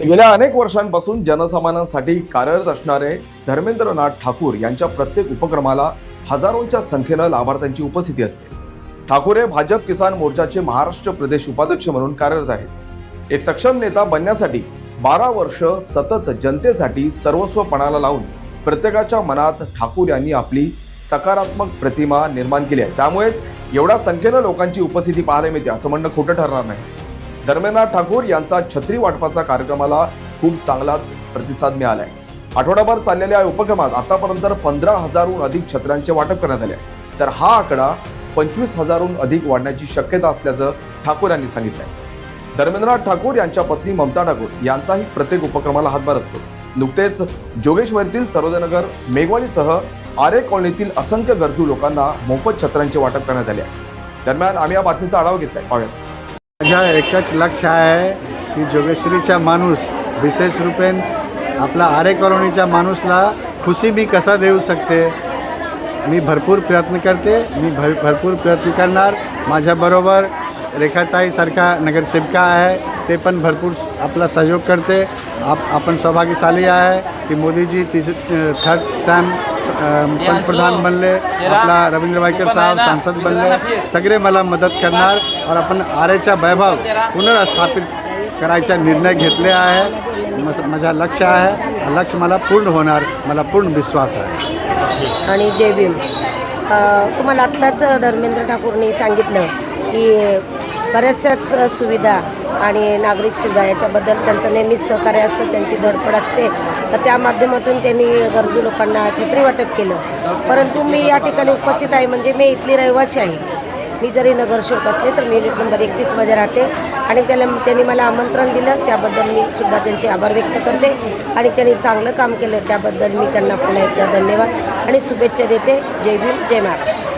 गेल्या अनेक वर्षांपासून जनसामान्यांसाठी कार्यरत असणारे धर्मेंद्रनाथ ठाकूर यांच्या प्रत्येक उपक्रमाला हजारोंच्या संख्येनं लाभार्थ्यांची उपस्थिती असते. ठाकूर हे भाजप किसान मोर्चाचे महाराष्ट्र प्रदेश उपाध्यक्ष म्हणून कार्यरत आहेत. एक सक्षम नेता बनण्यासाठी बारा वर्ष सतत जनतेसाठी सर्वस्वपणाला लावून प्रत्येकाच्या मनात ठाकूर यांनी आपली सकारात्मक प्रतिमा निर्माण केली आहे. त्यामुळेच एवढ्या संख्येनं लोकांची उपस्थिती पाहायला मिळते असं म्हणणं खोटं ठरणार नाही. धर्मेंद्रनाथ ठाकूर यांचा छत्री वाटपाचा कार्यक्रमाला खूप चांगला प्रतिसाद मिळाला आहे आठवडाभर चाललेल्या या उपक्रमात आतापर्यंत पंधरा हजारहून अधिक छत्र्यांचे वाटप करण्यात आले. तर हा आकडा पंचवीस हजारहून अधिक वाढण्याची शक्यता असल्याचं ठाकूर यांनी सांगितलंय. धर्मेंद्रनाथ ठाकूर यांच्या पत्नी ममता ठाकूर यांचाही प्रत्येक उपक्रमाला हातभार असतो. नुकतेच जोगेश्वरीतील सर्वोदयनगर मेघवाडीसह आरे कॉलनीतील असंख्य गरजू लोकांना मोफत छत्र्यांचे वाटप करण्यात आले आहे. दरम्यान आम्ही या बातमीचा आढावा घेतलाय. पाहूयात. माझ्या एकच लक्ष आहे की जोगेश्वरीचा माणूस विशेष रूपेन आपला आरे कॉलनीच्या माणूसला खुशी मी कसा देऊ शकते? मी भरपूर प्रयत्न करते मी भर भरपूर प्रयत्न करणार. माझ्याबरोबर रेखाताईसारखा नगरसेविका आहे ते पण भरपूर आपला सहयोग करते. आप आपण सौभाग्यशाली आहे की मोदीजी तिस थर्ड टाईम पंतप्रधान बनले आपला रवींद्र वायकर साहेब सांसद बनले. सगळे मला मदत करणार और आपण आरेचा वैभव पुनर्स्थापित करायचा निर्णय घेतले आहे. माझा लक्ष आहे. हा लक्ष मला पूर्ण होणार मला पूर्ण विश्वास आहे. आणि जय भीम. तुम्हाला आत्ताच धर्मेंद्र ठाकूरनी सांगितलं की बऱ्याचशाच सुविधा आणि नागरिक सुद्धा याच्याबद्दल त्यांचं नेहमीच सहकार्य असतं त्यांची धडपड असते. तर त्या माध्यमातून त्यांनी गरजू लोकांना छत्री वाटप केलं. परंतु मी या ठिकाणी उपस्थित आहे म्हणजे मी इथली रहिवासी आहे. मी जरी नगरसेवक असले तर मी युनिट नंबर एकतीसमध्ये राहते आणि त्याला त्यांनी मला आमंत्रण दिलं. त्याबद्दल मी सुद्धा त्यांचे आभार व्यक्त करते आणि त्यांनी चांगलं काम केलं. त्याबद्दल मी त्यांना पुन्हा एकदा धन्यवाद आणि शुभेच्छा देते. जय भीम जय महाराष्ट्र.